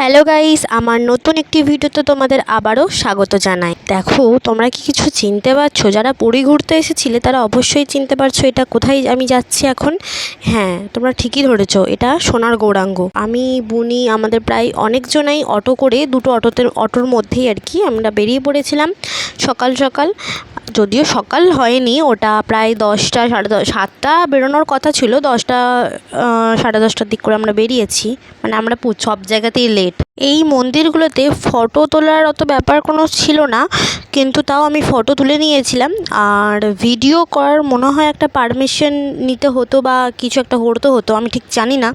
Hello guys, আমার নতুন একটি ভিডিওতে তোমাদের আবারও স্বাগত জানাই। দেখো, তোমরা কি কিছু চিনতে পারছ? যারা পুরী ঘুরতে এসেছিলে, তারা অবশ্যই চিনতে পারছ এটা কোথায় আমি যাচ্ছি এখন। হ্যাঁ তোমরা ঠিকই ধরেছো, এটা সোনার গৌরাঙ্গ। আমি, বুনি, আমাদের প্রায় অনেকজনাই অটো করে দুটো অটোতে, অটোর মধ্যেই আর কি আমরা বেরিয়ে পড়েছিলাম সকাল সকাল। যদিও সকাল হয়নি, ওটা প্রায় দশটা, সাড়ে দশ সাতটা বেরোনোর কথা ছিল, দশটা সাড়ে দশটার দিক করে আমরা বেরিয়েছি। মানে আমরা সব জায়গাতেই লেট এই মন্দিরগুলোতে ফটো তোলার অত ব্যাপার কোনো ছিল না, কিন্তু তাও আমি ফটো তুলে নিয়েছিলাম। আর ভিডিও করার মনে হয় একটা পারমিশন নিতে হতো বা কিছু একটা করতে হতো, আমি ঠিক জানি না।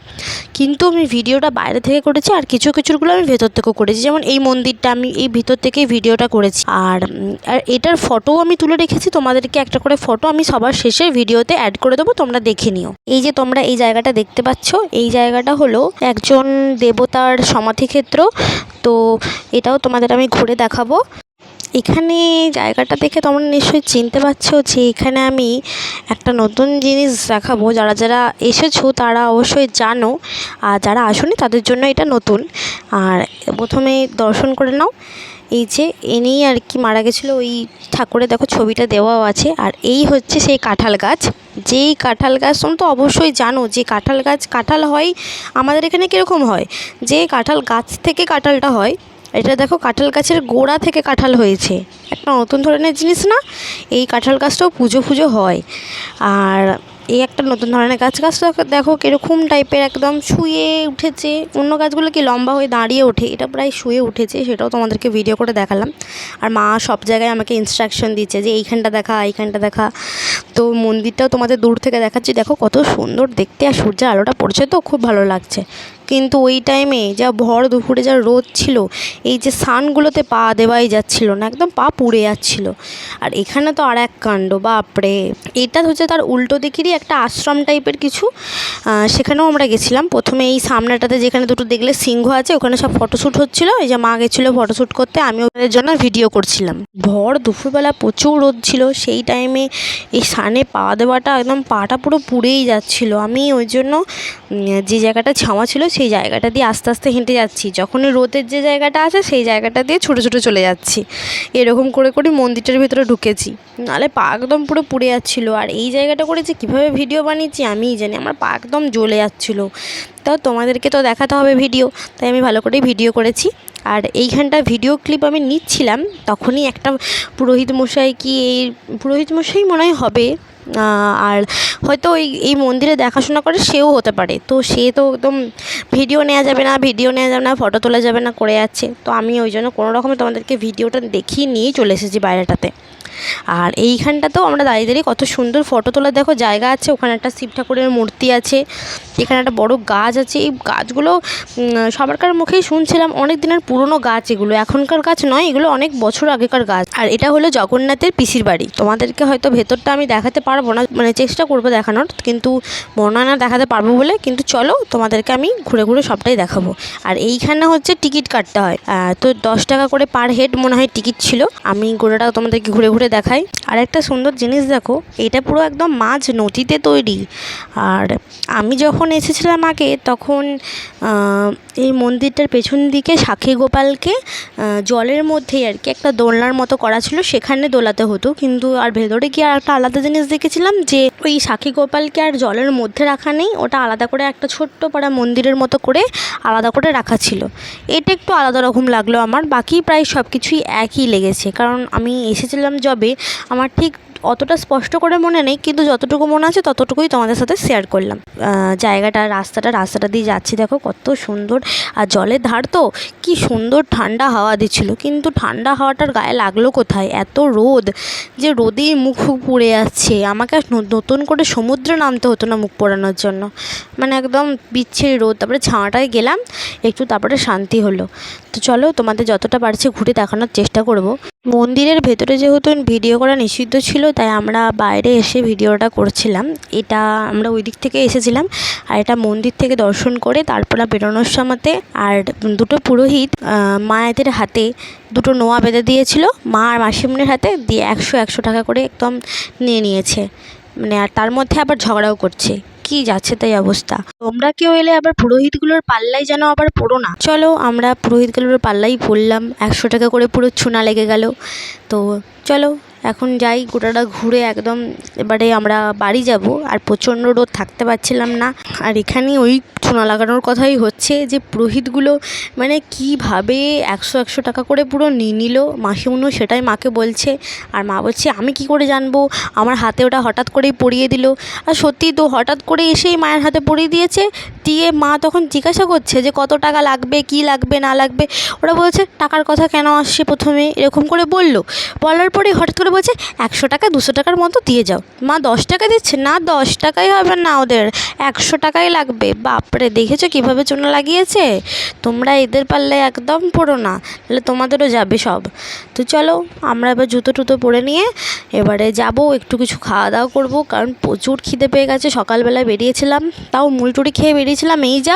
কিন্তু আমি ভিডিওটা বাইরে থেকে করেছি আর কিছু কিছুগুলো আমি ভেতর থেকেও করেছি। যেমন এই মন্দিরটা আমি এই ভিতর থেকেই ভিডিওটা করেছি। আর আর এটার ফটোও আমি তুলে রেখেছি, তোমাদেরকে একটা করে ফটো আমি সবার শেষে ভিডিওতে অ্যাড করে দেবো, তোমরা দেখে নিও। এই যে তোমরা এই জায়গাটা দেখতে পাচ্ছ, এই জায়গাটা হলো একজন দেবতার সমাধিক্ষেত্র তো এটাও তোমাদের আমি ঘুরে দেখাবো। এখানে জায়গাটা দেখে তোমরা নিশ্চয়ই চিনতে পারছ যে এখানে আমি একটা নতুন জিনিস দেখাবো। যারা যারা এসেছ তারা অবশ্যই জানো। আর যারা আসোনি তাদের জন্য এটা নতুন। আর প্রথমে দর্শন করে নাও। এই যে এনেই আর কি মারা গেছিল ওই ঠাকুরের দেখো ছবিটা দেওয়াও আছে। আর এই হচ্ছে সেই কাঁঠাল গাছ। যেই কাঁঠাল গাছ, তোমরা তো অবশ্যই জানো যে কাঁঠাল গাছ, কাঁঠাল হয় আমাদের এখানে কীরকম হয়? যে কাঁঠাল গাছ থেকে কাঁঠালটা হয়, এটা দেখো কাঁঠাল গাছের গোড়া থেকে কাঁঠাল হয়েছে। একটা নতুন ধরনের জিনিস না, এই কাঁঠাল গাছটাও পুজো ফুজো হয়। আর এই একটা নতুন ধরনের গাছ। গাছটা দেখো কীরকম টাইপের একদম শুয়ে উঠেছে। অন্য গাছগুলো কি লম্বা হয়ে দাঁড়িয়ে ওঠে? এটা প্রায় শুয়ে উঠেছে, সেটাও তোমাদেরকে ভিডিও করে দেখালাম। আর মা সব জায়গায় আমাকে ইনস্ট্রাকশন দিচ্ছে যে, এইখানটা দেখা এইখানটা দেখা। তো মন্দিরটাও তোমাদের দূর থেকে দেখাচ্ছি। দেখো কত সুন্দর দেখতে, আর সূর্যের আলোটা পড়ছে তো, খুব ভালো লাগছে। কিন্তু ওই টাইমে যা ভর দুপুরে যা রোদ ছিল, এই যে সানগুলোতে পা দেওয়াই যাচ্ছিল না, একদম পা পুড়ে যাচ্ছিল। আর এখানে তো আর এক কাণ্ড, বাপরে! এটা হচ্ছে তার উল্টো দিকেরই একটা আশ্রম টাইপের কিছু। সেখানেও আমরা গেছিলাম। প্রথমে এই সামনেটাতে যেখানে দুটো দেখলে সিংহ আছে, ওখানে সব ফটোশ্যুট হচ্ছিল। এই যে মা গেছিল ফটোশ্যুট করতে আমি ওদের জন্য ভিডিও করছিলাম। ভর দুপুরবেলা প্রচুর রোদ ছিল, সেই টাইমে এই সানে পা দেওয়াটা একদম পাটা পুরো পুড়েই যাচ্ছিল। আমি ওই জন্য যে জায়গাটা ছাওয়া ছিল সেই জায়গাটা দিয়ে আস্তে আস্তে হেঁটে যাচ্ছি। যখনই রোদের যে জায়গাটা আছে, সেই জায়গাটা দিয়ে ছোটো ছোটো চলে যাচ্ছি। এরকম করে করে মন্দিরটার ভিতরে ঢুকেছি। নাহলে পা একদম পুরো পুড়ে যাচ্ছিল। আর এই জায়গাটা করে যে কীভাবে ভিডিও বানিয়েছি আমিই জানি। আমার পা একদম জ্বলে যাচ্ছিল। তাও তোমাদেরকে তো দেখাতে হবে ভিডিও, তাই আমি ভালো করেই ভিডিও করেছি। আর এইখানটা ভিডিও ক্লিপ আমি নিচ্ছিলাম, তখনই একটা পুরোহিত মশাই কি এই, পুরোহিত মশাই মনে হয় হবে। আর হয়তো ওই, এই মন্দিরে দেখাশোনা করে সেও হতে পারে। তো সে তো একদম ভিডিও নেওয়া যাবে না ভিডিও নেওয়া যাবে না ফটো তোলা যাবে না, করে যাচ্ছে। তো আমি ওই জন্য কোনো রকমে তোমাদেরকে ভিডিওটা দেখিয়ে নিয়েই চলে এসেছি বাইরেটাতে। আর এইখানটাতেও আমরা দাঁড়িয়ে দাঁড়িয়ে কত সুন্দর ফটো তোলার, দেখো জায়গা আছে, ওখানে একটা শিব ঠাকুরের মূর্তি আছে, এখানে একটা বড় গাছ আছে, এই গাছগুলো সবারকার মুখেই শুনছিলাম অনেক দিনের পুরনো গাছ এগুলো, এখনকার গাছ নয়, এগুলো অনেক বছর আগেকার গাছ। আর এটা হলো জগন্নাথের পিসির বাড়ি। তোমাদেরকে হয়তো ভেতরটা আমি দেখাতে পারব না মানে চেষ্টা করব দেখানোর, কিন্তু মনে হয় না দেখাতে পারব বলে, কিন্তু চলো তোমাদেরকে আমি ঘুরে ঘুরে সবটাই দেখাবো। আর এইখানে হচ্ছে টিকিট কাটতে হয় তো দশ টাকা করে পার হেড মনে হয় টিকিট ছিল, আমি গোটাটা তোমাদেরকে ঘুরে ঘুরে দেখাই। আর একটা সুন্দর জিনিস দেখো, এটা পুরো একদম মাঝ নদীতে তৈরি। আর আমি যখন এসেছিলাম আগে, তখন এই মন্দিরটার পেছন দিকে সাক্ষী গোপালকে জলের মধ্যেই আর কি একটা দোলনার মতো করা ছিল, সেখানে দোলাতে হতো। কিন্তু আর ভেতরে কি আর একটা আলাদা জিনিস দেখেছিলাম যে, ওই সাক্ষী গোপালকে আর জলের মধ্যে রাখা নেই, ওটা আলাদা করে একটা ছোট্ট পাড়া মন্দিরের মতো করে আলাদা করে রাখা ছিল। এটা একটু আলাদা রকম লাগল আমার, বাকি প্রায় সব কিছুই একই লেগেছে। কারণ আমি এসেছিলাম জবে আমার ঠিক অতটা স্পষ্ট করে মনে নেই, কিন্তু যতটুকু মনে আছে ততটুকুই তোমাদের সাথে শেয়ার করলাম। জায়গাটা, রাস্তাটা রাস্তাটা দিয়ে যাচ্ছি, দেখো কত সুন্দর। আর জলের ধার তো কি সুন্দর ঠান্ডা হাওয়া দিচ্ছিল, কিন্তু ঠান্ডা হাওয়াটার গায়ে লাগল কোথায়? এত রোদ, যে রোদেই মুখ পুড়ে যাচ্ছে। আমাকে নতুন করে সমুদ্রে নামতে হতো না মুখ পোড়ানোর জন্য। মানে একদম বিচ্ছিরি রোদ। তারপরে ছাঁটায় গেলাম, একটু তারপরে শান্তি হলো। তো চলো তোমাদের যতটা পারছি ঘুরে দেখানোর চেষ্টা করব। মন্দিরের ভেতরে যেহেতু ভিডিও করা নিষিদ্ধ ছিল, তাই আমরা বাইরে এসে ভিডিওটা করছিলাম। এটা আমরা ওই দিক থেকে এসেছিলাম আর এটা মন্দির থেকে দর্শন করে তারপরে বেরোনোর সময়তে আর দুটো পুরোহিত মায়েদের হাতে দুটো নোয়া বেঁধে দিয়েছিল। মা আর মাসিমনির হাতে দিয়ে একশো একশো টাকা করে একদম নিয়ে নিয়েছে। মানে আর তার মধ্যে আবার ঝগড়াও করছে। কি যাচ্ছে তাই অবস্থা? তোমরা কেউ এলে আবার পুরোহিতগুলোর পাল্লাই যেন আবার পড়ো না। চলো, আমরা পুরোহিতগুলোর পাল্লাই পড়লাম। একশো টাকা করে পুরো ছুনা লেগে গেল। তো চলো এখন যাই, গোটাটা ঘুরে একদম এবারে আমরা বাড়ি যাব। আর প্রচণ্ড রোদ, থাকতে পারছিলাম না। আর এখানে ওই চুনা লাগানোর কথাই হচ্ছে যে, পুরোহিতগুলো মানে কীভাবে একশো একশো টাকা করে পুরো নিয়ে নিল মাসিমুনিও সেটাই মাকে বলছে। আর মা বলছে, আমি কী করে জানব? আমার হাতে ওটা হঠাৎ করেই পরিয়ে দিল। আর সত্যিই তো হঠাৎ করে এসেই মায়ের হাতে পরিয়ে দিয়েছে। দিয়ে মা তখন জিজ্ঞাসা করছে যে, কত টাকা লাগবে? কী লাগবে? না লাগবে? ওরা বলছে, টাকার কথা কেন আসছে প্রথমে? এরকম করে বলল। বলার পরে হঠাৎ করে বলছে, একশো টাকা, দুশো টাকার মতো দিয়ে যাও। মা, দশ টাকা দিচ্ছে? না, দশ টাকাই হবে না ওদের। একশো টাকাই লাগবে। বাপরে, দেখেছ কীভাবে চুনা লাগিয়েছে? তোমরা এদের পারলে একদম পড়ো না, তাহলে তোমাদেরও যাবে সব। তো চলো, আমরা এবার জুতো টুতো পরে নিয়ে এবারে যাব, একটু কিছু খাওয়া দাওয়া করব, কারণ প্রচুর খিদে পেয়ে গেছে সকালবেলা বেরিয়েছিলাম। তাও মুড়িটুড়ি খেয়ে বেরিয়েছিলাম, এই যা,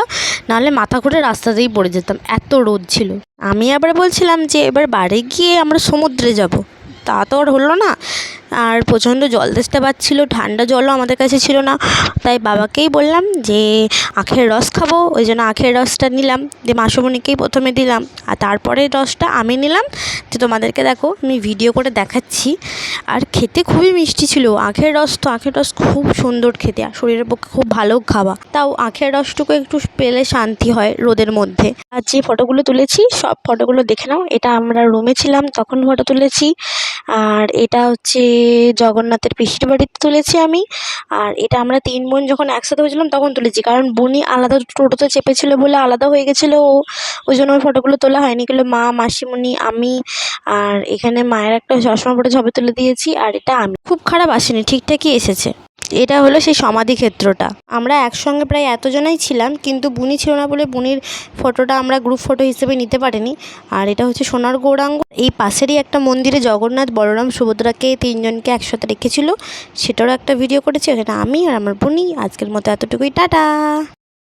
নাহলে মাথা ঘুরে রাস্তাতেই পড়ে যেতাম, এত রোদ ছিল। আমি আবার বলছিলাম যে, এবার বাড়ি গিয়ে আমরা সমুদ্রে যাব। তা তো আর হলো না। আর প্রচণ্ড জল তেষ্টা পাচ্ছিলো, ঠান্ডা জলও আমাদের কাছে ছিল না। তাই বাবাকেই বললাম যে, আখের রস খাব, ওই জন্য আখের রসটা নিলাম। দিয়ে মাসুমণিকেই প্রথমে দিলাম। আর তারপরে রসটা আমি নিলাম। যে তোমাদেরকে দেখো, আমি ভিডিও করে দেখাচ্ছি। আর খেতে খুবই মিষ্টি ছিল। আখের রস তো, আখের রস খুব সুন্দর খেতে। আর শরীরের পক্ষে খুব ভালো খাওয়া। তাও আখের রসটুকু একটু পেলে শান্তি হয় রোদের মধ্যে। আর যে ফটোগুলো তুলেছি, সব ফটোগুলো দেখে নাও। এটা আমরা রুমে ছিলাম, তখন ফটো তুলেছি। আর এটা হচ্ছে জগন্নাথের পিসির বাড়িতে তুলেছি আমি। আর এটা আমরা তিন বোন যখন একসাথে হয়েছিলাম তখন তুলেছি। কারণ বোনই আলাদা টোটোতে চেপেছিল বলে আলাদা হয়ে গেছিল ও। ওই জন্য ওই ফটোগুলো তোলা হয়নি। কিন্তু মা, মাসিমণি, আমি আর এখানে মায়ের একটা চশমা পরে ছবি তুলে দিয়েছি। আর এটা আমি। খুব খারাপ আসেনি, ঠিকঠাকই এসেছে। এটা হলো সেই সমাধি ক্ষেত্রটা। আমরা একসঙ্গে প্রায় এতজনাই ছিলাম, কিন্তু বুনি ছিল না বলে বুনির ফটোটা আমরা গ্রুপ ফটো হিসেবে নিতে পারিনি। আর এটা হচ্ছে সোনার গৌরাঙ্গ। এই পাশেরই একটা মন্দিরে জগন্নাথ, বলরাম, সুভদ্রাকে তিনজনকে একসাথে রেখেছিল। সেটারও একটা ভিডিও করেছি এখানে আমি আর আমার বুনি। আজকের মতো এতটুকুই। টাটা!